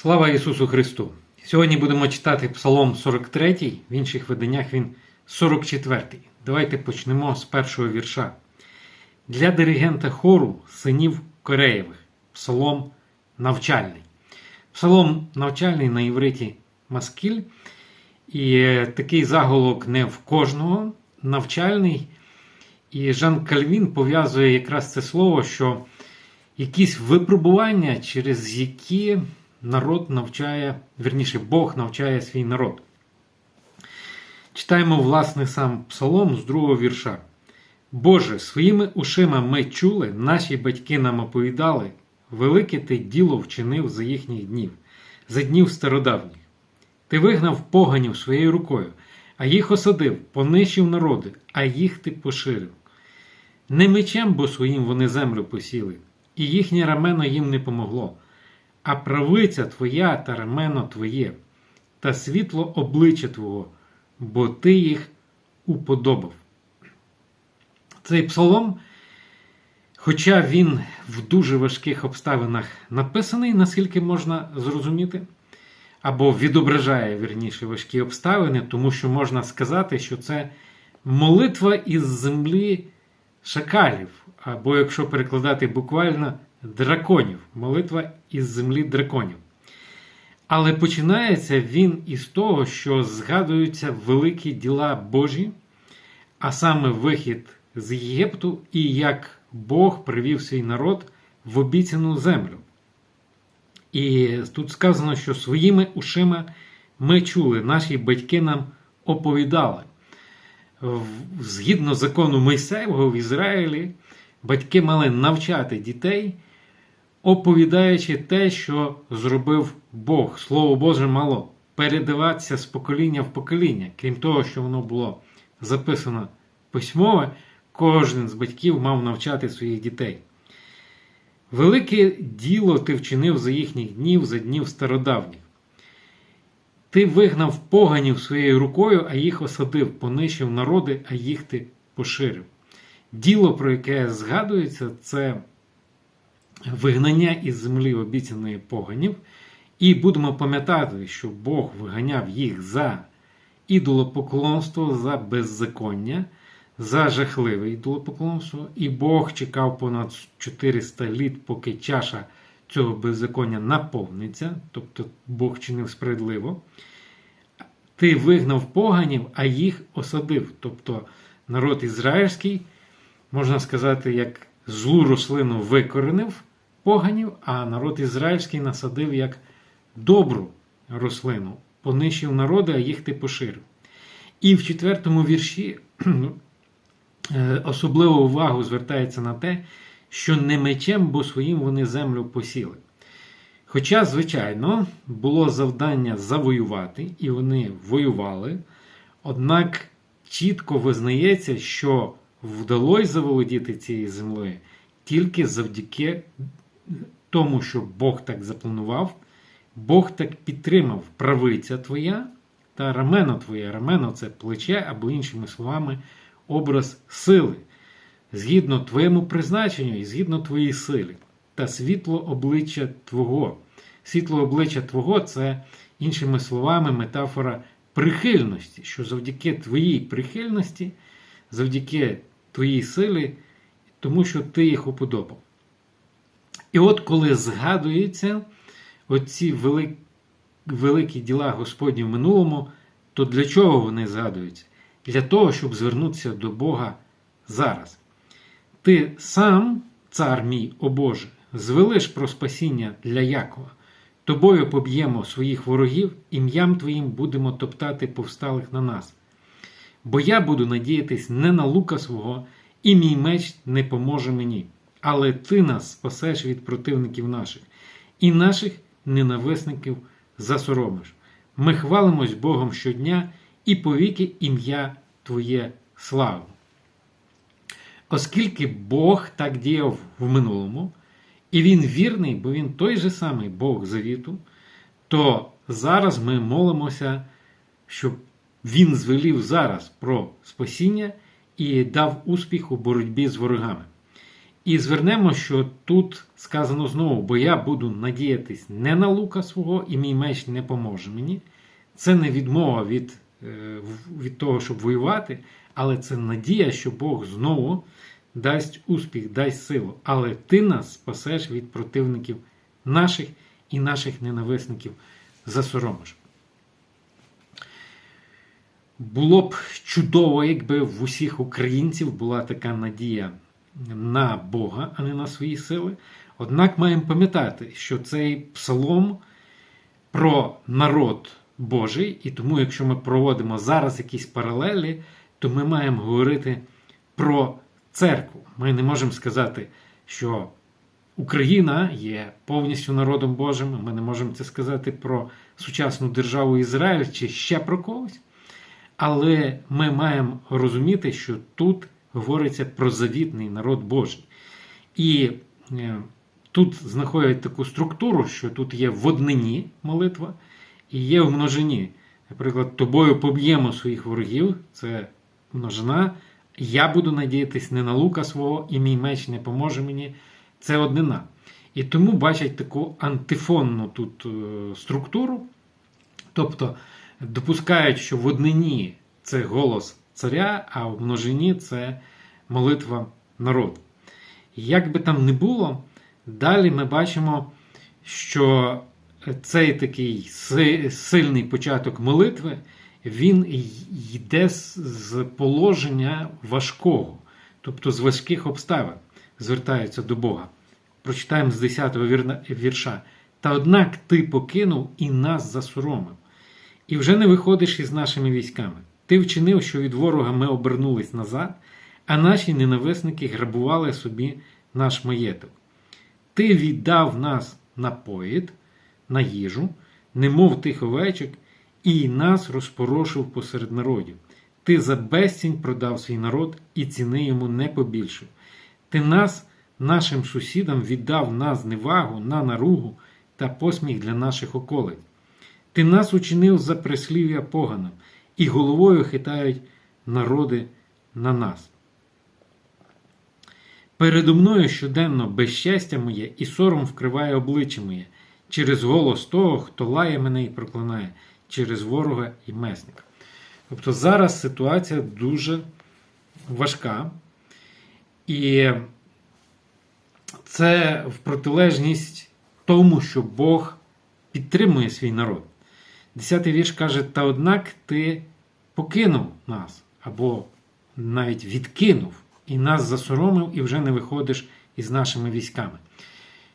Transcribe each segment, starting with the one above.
Слава Ісусу Христу! Сьогодні будемо читати Псалом 43, в інших виданнях він 44. Давайте почнемо з першого вірша. Для диригента хору синів Кореєвих. Псалом навчальний. Псалом навчальний на івриті маскіль. І е, такий заголовок не в кожного навчальний. І Жан Кальвін пов'язує якраз це слово, що якісь випробування, через які народ навчає, верніше, Бог навчає свій народ. Читаємо, власне, сам псалом з другого вірша. Боже, своїми ушима ми чули, наші батьки нам оповідали, велике ти діло вчинив за їхніх днів, за днів стародавніх. Ти вигнав поганів своєю рукою, а їх осадив, понищив народи, а їх ти поширив. Не мечем, бо своїм вони землю посіли, і їхнє рамено їм не помогло, а правиця твоя та рамено твоє, та світло обличчя Твого, бо ти їх уподобав. Цей псалом, хоча він в дуже важких обставинах написаний, наскільки можна зрозуміти, або відображає вірніше важкі обставини, тому що можна сказати, що це молитва із землі шакалів, або, якщо перекладати буквально, драконів, молитва із землі драконів. Але починається він із того, що згадуються великі діла Божі, а саме вихід з Єгипту і як Бог привів свій народ в обіцяну землю. І тут сказано, що своїми ушима ми чули, наші батьки нам оповідали. Згідно закону Мойсеєвого в Ізраїлі, батьки мали навчати дітей, оповідаючи те, що зробив Бог. Слово Боже мало передаватися з покоління в покоління. Крім того, що воно було записано письмове, кожен з батьків мав навчати своїх дітей. Велике діло ти вчинив за їхніх днів, за днів стародавніх. Ти вигнав поганів своєю рукою, а їх осадив, понищив народи, а їх ти поширив. Діло, про яке згадується, це вигнання із землі обіцяної поганів. І будемо пам'ятати, що Бог виганяв їх за ідолопоклонство, за беззаконня, за жахливе ідолопоклонство. І Бог чекав понад 400 літ, поки чаша цього беззаконня наповниться, тобто Бог чинив справедливо. Ти вигнав поганів, а їх осадив. Тобто народ ізраїльський, можна сказати, як злу рослину викоренив поганів, а народ ізраїльський насадив як добру рослину, понищив народи, а їх ти поширив. І в четвертому вірші е, особливу увагу звертається на те, що не мечем, бо своїм вони землю посіли. Хоча, звичайно, було завдання завоювати, і вони воювали, однак чітко визнається, що вдалося заволодіти цією землею тільки завдяки тому, що Бог так запланував, Бог так підтримав правиця твоя та рамено твоє. Рамено це плече, або іншими словами, образ сили, згідно твоєму призначенню і згідно твоїй силі, та світло обличчя Твого. Світло обличчя Твого це, іншими словами, метафора прихильності, що завдяки твоїй прихильності, завдяки твоїй силі, тому що ти їх уподобав. І от коли згадуються оці вели- великі діла Господні в минулому, то для чого вони згадуються? Для того, щоб звернутися до Бога зараз. Ти сам, цар мій, о Боже, звелиш про спасіння для Якова. Тобою поб'ємо своїх ворогів, ім'ям Твоїм будемо топтати повсталих на нас. Бо я буду надіятись не на лука свого, і мій меч не поможе мені. Але ти нас спасеш від противників наших, і наших ненависників засоромиш. Ми хвалимось Богом щодня і повіки ім'я Твоє славу. Оскільки Бог так діяв в минулому, і Він вірний, бо Він той же самий Бог завіту, то зараз ми молимося, щоб Він звелів зараз про спасіння і дав успіх у боротьбі з ворогами. І звернемо, що тут сказано знову, бо я буду надіятись не на лука свого, і мій меч не поможе мені. Це не відмова від, е, від того, щоб воювати, але це надія, що Бог знову дасть успіх, дасть силу. Але ти нас спасеш від противників наших і наших ненависників засоромиш. Було б чудово, якби в усіх українців була така надія на Бога, а не на свої сили. Однак маємо пам'ятати, що цей псалом про народ Божий, і тому, якщо ми проводимо зараз якісь паралелі, то ми маємо говорити про церкву. Ми не можемо сказати, що Україна є повністю народом Божим. Ми не можемо це сказати про сучасну державу Ізраїль чи ще про когось. Але ми маємо розуміти, що тут говориться про завітний народ Божий. І е, тут знаходять таку структуру, що тут є в однині молитва і є в множині. Наприклад, тобою поб'ємо своїх ворогів, це множина. Я буду надіятись не на лука свого, і мій меч не поможе мені. Це однина. І тому бачать таку антифонну тут е, структуру. Тобто допускають, що в однині це голос царя, а в множині це молитва народу. Як би там не було, далі ми бачимо, що цей такий сильний початок молитви, він йде з- положення важкого, тобто з важких обставин звертаються до Бога. Прочитаємо з 10-го вірша. Та однак ти покинув і нас засоромив, і вже не виходиш із нашими військами. Ти вчинив, що від ворога ми обернулись назад, а наші ненависники грабували собі наш маєток. Ти віддав нас на поїд, на їжу, немов тих овечок, і нас розпорошив посеред народів. Ти за безцінь продав свій народ і ціни йому не побільшив. Ти нас, нашим сусідам, віддав на зневагу, на наругу та посміх для наших околиць. Ти нас учинив за прислів'я поганим, і головою хитають народи на нас. Передо мною щоденно безщастя моє і сором вкриває обличчя моє через голос того, хто лає мене і проклинає, через ворога і месника. Тобто зараз ситуація дуже важка, і це в протилежність тому, що Бог підтримує свій народ. Десятий вірш каже: Та однак ти покинув нас, або навіть відкинув, і нас засоромив, і вже не виходиш із нашими військами.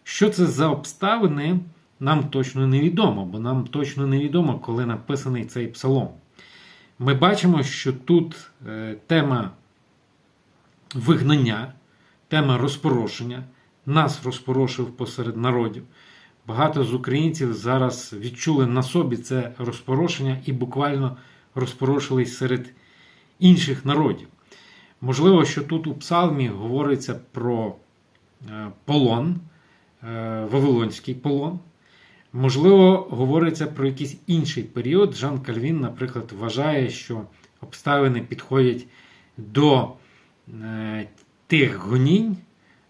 Що це за обставини, нам точно невідомо, бо нам точно невідомо, коли написаний цей псалом. Ми бачимо, що тут е, тема вигнання, тема розпорошення, нас розпорошив посеред народів. Багато з українців зараз відчули на собі це розпорошення і буквально розпорошились серед інших народів. Можливо, що тут у псалмі говориться про е, полон, е, Вавилонський полон. Можливо, говориться про якийсь інший період. Жан Кальвін, наприклад, вважає, що обставини підходять до е, тих гонінь,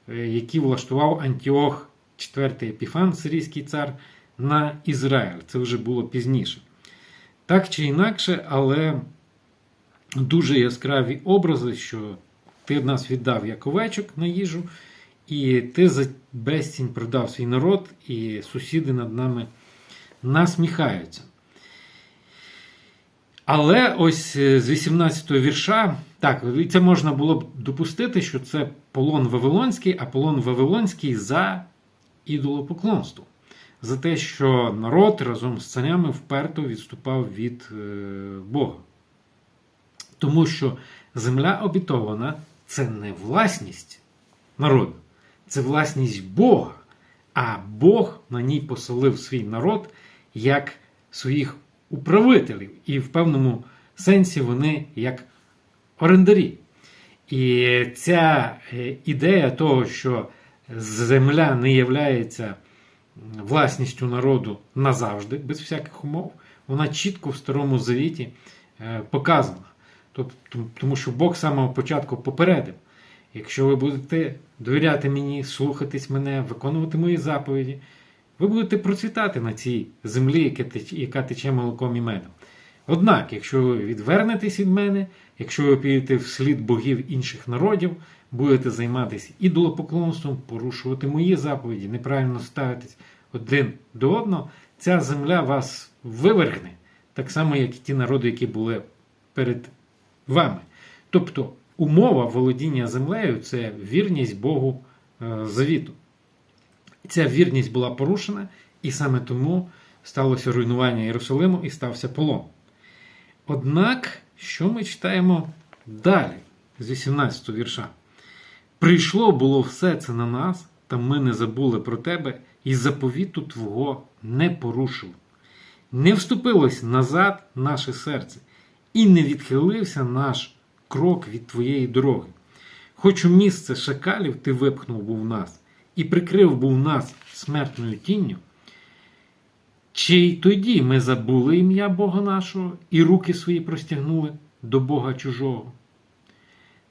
які влаштував Антіох IV Епіфан, сирійський цар, на Ізраїль. Це вже було пізніше. Так чи інакше, але дуже яскраві образи, що ти нас віддав як овечок на їжу, і ти за безцінь продав свій народ, і сусіди над нами насміхаються. Але ось е, з 18-го вірша, так, це можна було б допустити, що це полон Вавилонський, а полон Вавилонський за ідолопоклонство. За те, що народ разом з царями вперто відступав від е, Бога. Тому що земля обітована це не власність народу, це власність Бога. А Бог на ній поселив свій народ як своїх управителів. І в певному сенсі вони як орендарі. І ця е, ідея того, що земля не є власністю народу назавжди, без всяких умов, вона чітко в Старому Завіті е, показана. Тобто, тому що Бог з самого початку попередив. якщо ви будете довіряти мені, слухатись мене, виконувати мої заповіді, ви будете процвітати на цій землі, яка тече молоком і медом. Однак, якщо ви відвернетесь від мене, якщо ви підете вслід богів інших народів, будете займатися ідолопоклонством, порушувати мої заповіді, неправильно ставитись один до одного, ця земля вас вивергне, так само, як і ті народи, які були перед вами. Тобто умова володіння землею це вірність Богу е, завіту. Ця вірність була порушена, і саме тому сталося руйнування Єрусалиму і стався полон. Однак, що ми читаємо далі, з 18 вірша? Прийшло було все це на нас, та ми не забули про тебе, і заповіту Твого не порушили. Не вступилось назад наше серце, і не відхилився наш крок від Твоєї дороги. Хоч у місце шакалів ти випхнув був нас, і прикрив був нас смертною тінню, чи й тоді ми забули ім'я Бога нашого і руки свої простягнули до Бога чужого?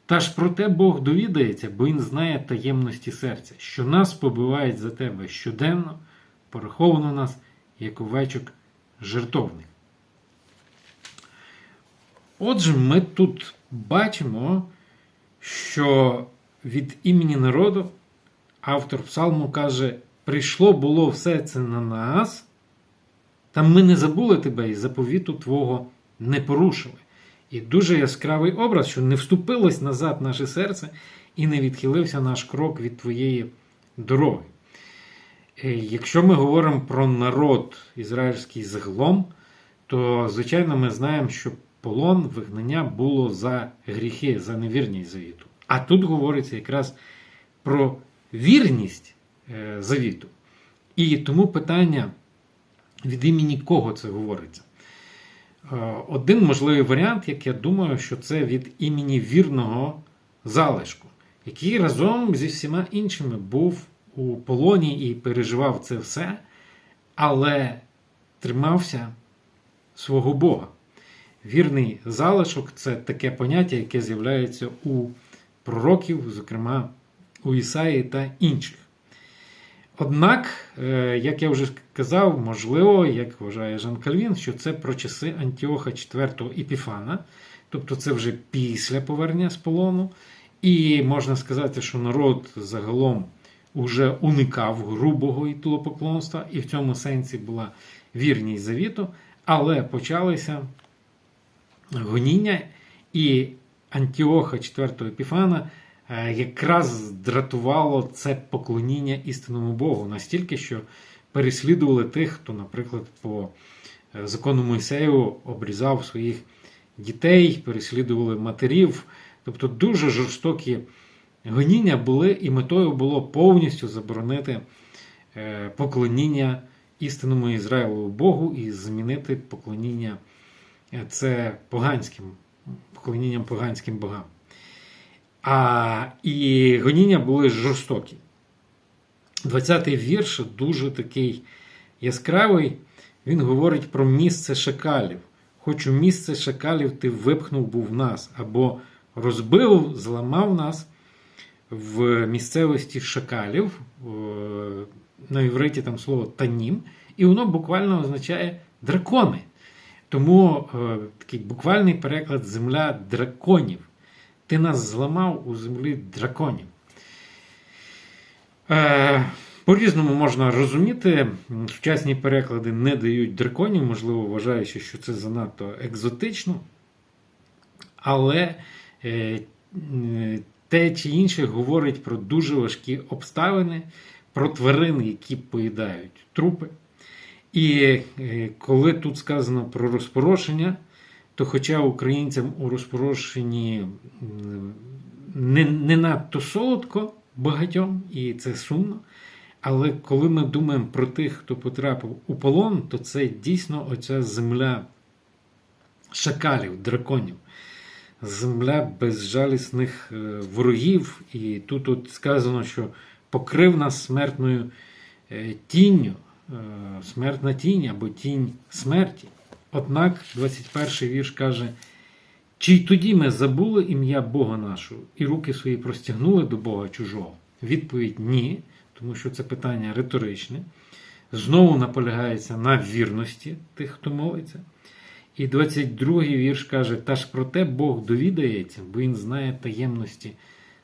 Та ж проте Бог довідається, бо Він знає таємності серця, що нас побивають за тебе щоденно, пораховано нас, як овечок жертовних. Отже, ми тут бачимо, що від імені народу автор псалму каже: прийшло було все це на нас, та ми не забули тебе і заповіту Твого не порушили. І дуже яскравий образ, що не вступилось назад наше серце і не відхилився наш крок від твоєї дороги. Е, Якщо ми говоримо про народ ізраїльський загалом, то, звичайно, ми знаємо, що полон вигнання було за гріхи, за невірність завіту. А тут говориться якраз про вірність е, завіту. І тому питання, від імені кого це говориться. Е, Один можливий варіант, як я думаю, що це від імені вірного залишку, який разом зі всіма іншими був у полоні і переживав це все, але тримався свого Бога. Вірний залишок це таке поняття, яке з'являється у пророків, зокрема у Ісаї та інших. Однак, е, як я вже казав, можливо, як вважає Жан Кальвін, що це про часи Антіоха IV Епіфана, тобто це вже після повернення з полону. І можна сказати, що народ загалом уже уникав грубого ідолопоклонства, і в цьому сенсі була вірність завіту, але почалися гоніння, і Антіоха IV Епіфана якраз дратувало це поклоніння істинному Богу настільки, що переслідували тих, хто, наприклад, по е, закону Мойсею обрізав своїх дітей, переслідували матерів. Тобто дуже жорстокі гоніння були, і метою було повністю заборонити е, поклоніння істинному Ізраїлу Богу і змінити поклоніння е, це поганським, поклонінням поганським богам. А, і гоніння були жорстокі. 20-й вірш дуже такий яскравий. Він говорить про місце шакалів. Хоч у місце шакалів ти випхнув був нас, або розбив, зламав нас в місцевості шакалів. На івриті там слово танім, і воно буквально означає дракони. Тому такий буквальний переклад земля драконів. Ти нас зламав у землі драконів. Е, По-різному можна розуміти. Сучасні переклади не дають драконів, можливо, вважаючи, що це занадто екзотично. Але е, те чи інше говорить про дуже важкі обставини, про тварин, які поїдають трупи. І е, коли тут сказано про розпорошення, то хоча українцям у розпорошенні не, не надто солодко багатьом, і це сумно. Але коли ми думаємо про тих, хто потрапив у полон, то це дійсно оця земля шакалів, драконів, земля безжалісних е, ворогів. І тут от сказано, що покрив нас смертною е, тінню, е, смертна тінь або тінь смерті. Однак 21 вірш каже: Чи й тоді ми забули ім'я Бога нашого і руки свої простягнули до Бога чужого? Відповідь ні, тому що це питання риторичне. Знову наполягається на вірності тих, хто молиться. І 22-й вірш каже: Та ж проте Бог довідається, бо Він знає таємності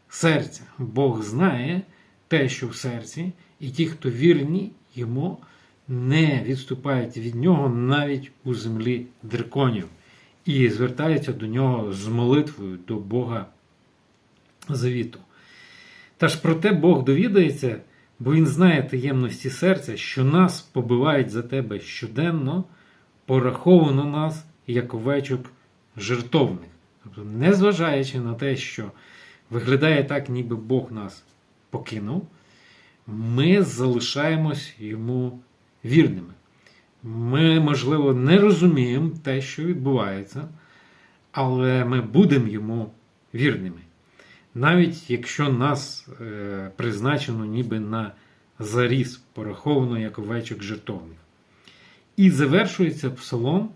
серця. Бог знає те, що в серці, і ті, хто вірні йому, не відступають від нього навіть у землі драконів і звертаються до нього з молитвою до Бога завіту. Та ж проте Бог довідається, бо Він знає таємності серця, що нас побивають за тебе щоденно, пораховано нас як овечок жертовних. Тобто, незважаючи на те, що виглядає так, ніби Бог нас покинув, ми залишаємось йому вірними. Ми, можливо, не розуміємо те, що відбувається, але ми будемо йому вірними. Навіть якщо нас е, призначено ніби на заріз, пораховано як овечок жертовних. І завершується псалом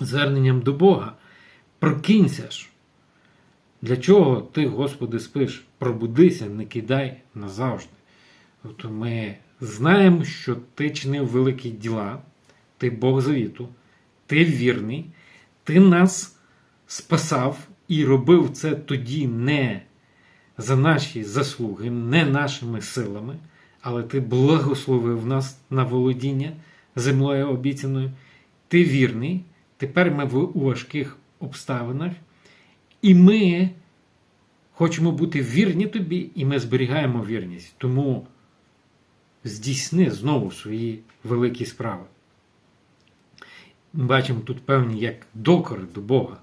зверненням до Бога. Прокинься ж. Для чого ти, Господи, спиш? Пробудися, не кидай назавжди. Тобто ми знаємо, що ти чинив великі діла, ти Бог завіту, ти вірний, ти нас спасав і робив це тоді не за наші заслуги, не нашими силами, але ти благословив нас на володіння землею обіцяною. Ти вірний. Тепер ми в важких обставинах, і ми хочемо бути вірні тобі, і ми зберігаємо вірність. Тому здійсни знову свої великі справи. Ми бачимо тут певні як докори до Бога.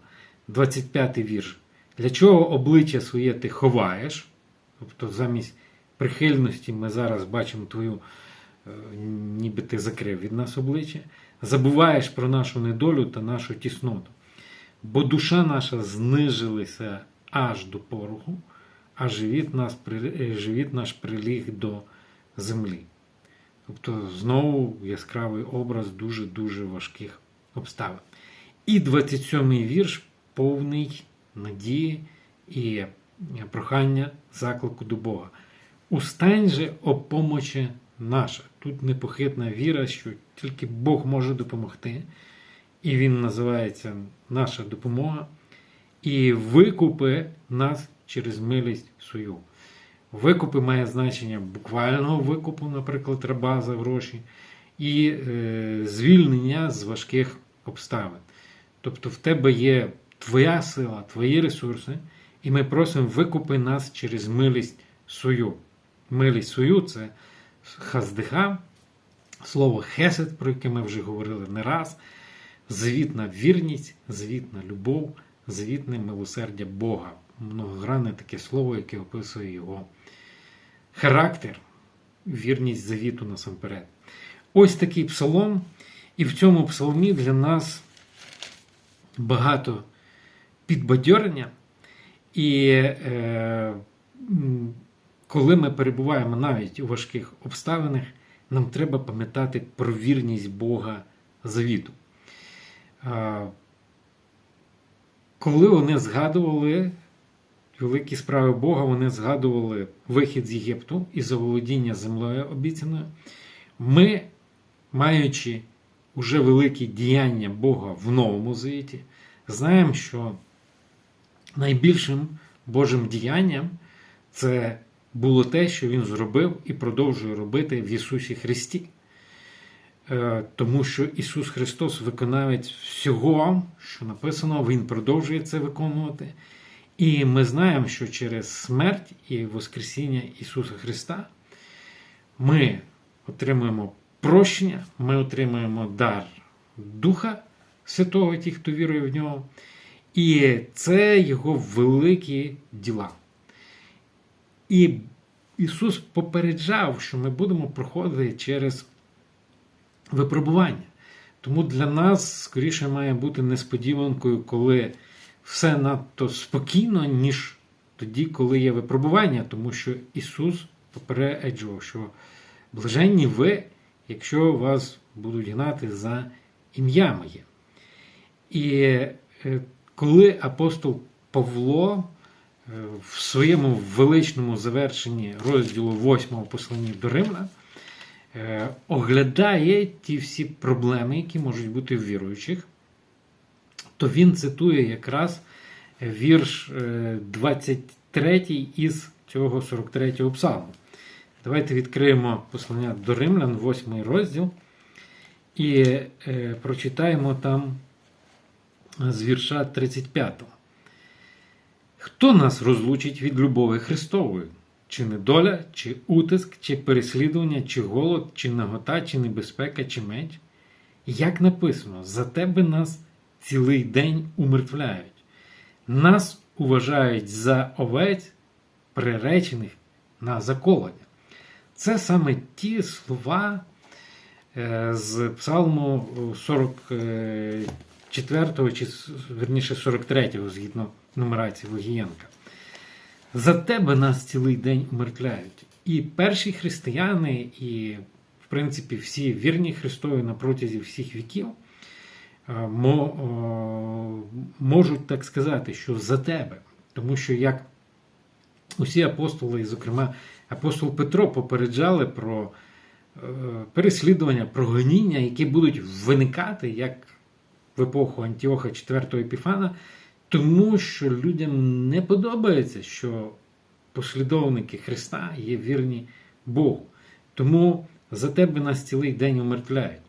25-й вірш. Для чого обличчя своє ти ховаєш? Тобто, замість прихильності ми зараз бачимо твою, е, ніби ти закрив від нас обличчя. Забуваєш про нашу недолю та нашу тісноту. Бо душа наша знижилася аж до пороху, а живіт, нас, живіт наш приліг до землі. Тобто, знову яскравий образ дуже-дуже важких обставин. І 27-й вірш повний надії і прохання заклику до Бога. Устань же о помочі наша. Тут непохитна віра, що тільки Бог може допомогти, і Він називається наша допомога, і викупи нас через милість свою. Викупи має значення буквального викупу, наприклад, раба за гроші, і е, звільнення з важких обставин. Тобто в тебе є твоя сила, твої ресурси, і ми просимо викупи нас через милість свою. Милість свою це хаздиха, слово хесед, про яке ми вже говорили не раз, завітна вірність, завітна любов, завітне милосердя Бога. Многогранне таке слово, яке описує його характер, вірність завіту насамперед. Ось такий псалом, і в цьому псалмі для нас багато підбадьорення. І е, коли ми перебуваємо навіть у важких обставинах, нам треба пам'ятати про вірність Бога завіту. Коли вони згадували великі справи Бога, вони згадували вихід з Єгипту і заволодіння землею обіцяною, ми, маючи уже великі діяння Бога в Новому Завіті, знаємо, що найбільшим Божим діянням це було те, що Він зробив і продовжує робити в Ісусі Христі. Е, Тому що Ісус Христос виконавець всього, що написано, Він продовжує це виконувати. І ми знаємо, що через смерть і Воскресіння Ісуса Христа ми отримуємо прощення, ми отримуємо дар Духа Святого, ті, хто вірує в нього. І це Його великі діла. І Ісус попереджав, що ми будемо проходити через випробування. Тому для нас скоріше має бути несподіванкою, коли все надто спокійно, ніж тоді, коли є випробування, тому що Ісус попереджував, що блаженні ви, якщо вас будуть гнати за ім'я моє. І е, коли апостол Павло е, в своєму величному завершенні розділу 8 послання до Римлян е, оглядає ті всі проблеми, які можуть бути в віруючих, то він цитує якраз вірш е, 23 із цього 43-го псалму. Давайте відкриємо послання до Римлян, 8 розділ, і е, прочитаємо там з вірша 35. Хто нас розлучить від любові Христової? Чи недоля, чи утиск, чи переслідування, чи голод, чи нагота, чи небезпека, чи меч? Як написано, за тебе нас цілий день умертвляють. Нас уважають за овець, приречених на заколення. Це саме ті слова е, з Псалму 44 чи верніше 43 згідно нумерації Логієнка. За тебе нас цілий день умертвляють. І перші християни, і, в принципі, всі вірні Христові на протязі всіх віків е, можуть так сказати, що за тебе. Тому що як усі апостоли, і, зокрема, апостол Петро попереджали про е, переслідування, про гоніння, які будуть виникати як в епоху Антіоха IV Епіфана, тому що людям не подобається, що послідовники Христа є вірні Богу. Тому за тебе нас цілий день умертвляють.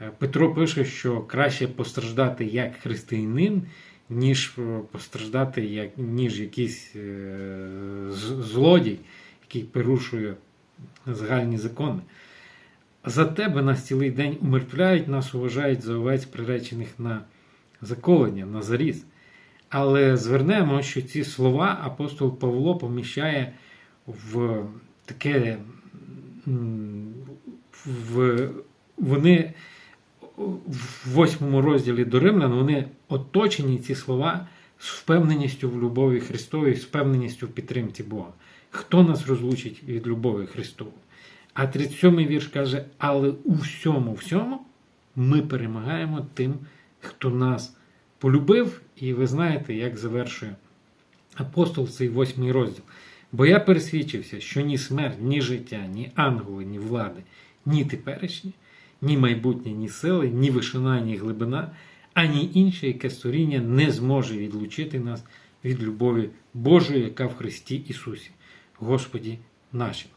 Е, Петро пише, що краще постраждати як християнин, ніж е, постраждати як, ніж якийсь е, злодій, який порушує загальні закони. За тебе нас цілий день умертвляють, нас уважають за овець, приречених на заколення, на заріз. Але звернемо, що ці слова апостол Павло поміщає в таке. В, вони в восьмому розділі до Римлян вони оточені ці слова з впевненістю в любові Христовій, з впевненістю в підтримці Бога. Хто нас розлучить від любові Христової? А 37-й вірш каже: але у всьому, всьому ми перемагаємо тим, хто нас полюбив, і ви знаєте, як завершує апостол цей восьмий розділ. Бо я пересвідчився, що ні смерть, ні життя, ні ангели, ні влади, ні теперішні, ні майбутнє, ні сили, ні вишина, ні глибина, ані інше яке створіння не зможе відлучити нас від любові Божої, яка в Христі Ісусі, Господі нашим.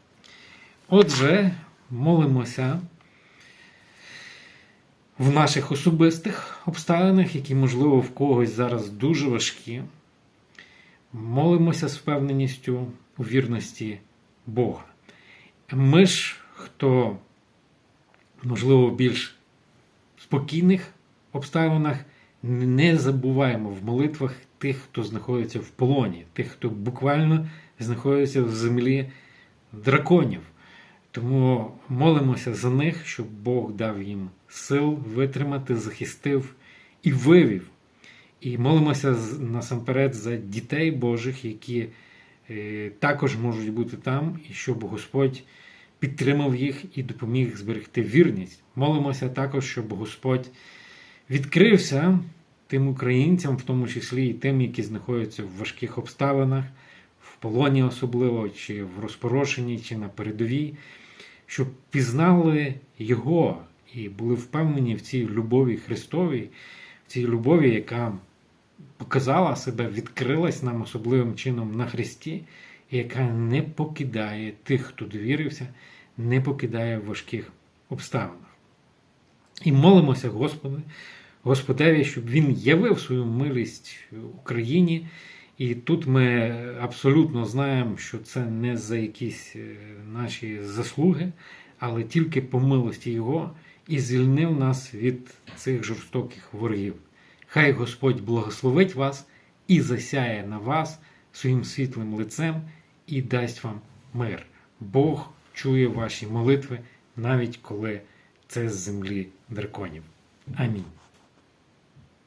Отже, молимося в наших особистих обставинах, які, можливо, в когось зараз дуже важкі. Молимося з впевненістю у вірності Бога. Ми ж, хто, можливо, в більш спокійних обставинах, не забуваємо в молитвах тих, хто знаходиться в полоні, тих, хто буквально знаходиться в землі драконів. Тому молимося за них, щоб Бог дав їм сил витримати, захистив і вивів. І молимося насамперед за дітей Божих, які е, також можуть бути там, і щоб Господь підтримав їх і допоміг зберегти вірність. Молимося також, щоб Господь відкрився тим українцям, в тому числі і тим, які знаходяться в важких обставинах, в полоні особливо, чи в розпорошенні, чи на передовій, щоб пізнали Його і були впевнені в цій любові Христовій, в цій любові, яка показала себе, відкрилась нам особливим чином на Христі, яка не покидає тих, хто довірився, не покидає в важких обставинах. І молимося, Господи, Господеві, щоб Він явив свою милість Україні. І тут ми абсолютно знаємо, що це не за якісь е, наші заслуги, але тільки по милості Його і звільнив нас від цих жорстоких ворогів. Хай Господь благословить вас і засяє на вас своїм світлим лицем і дасть вам мир. Бог чує ваші молитви, навіть коли це з землі драконів. Амінь.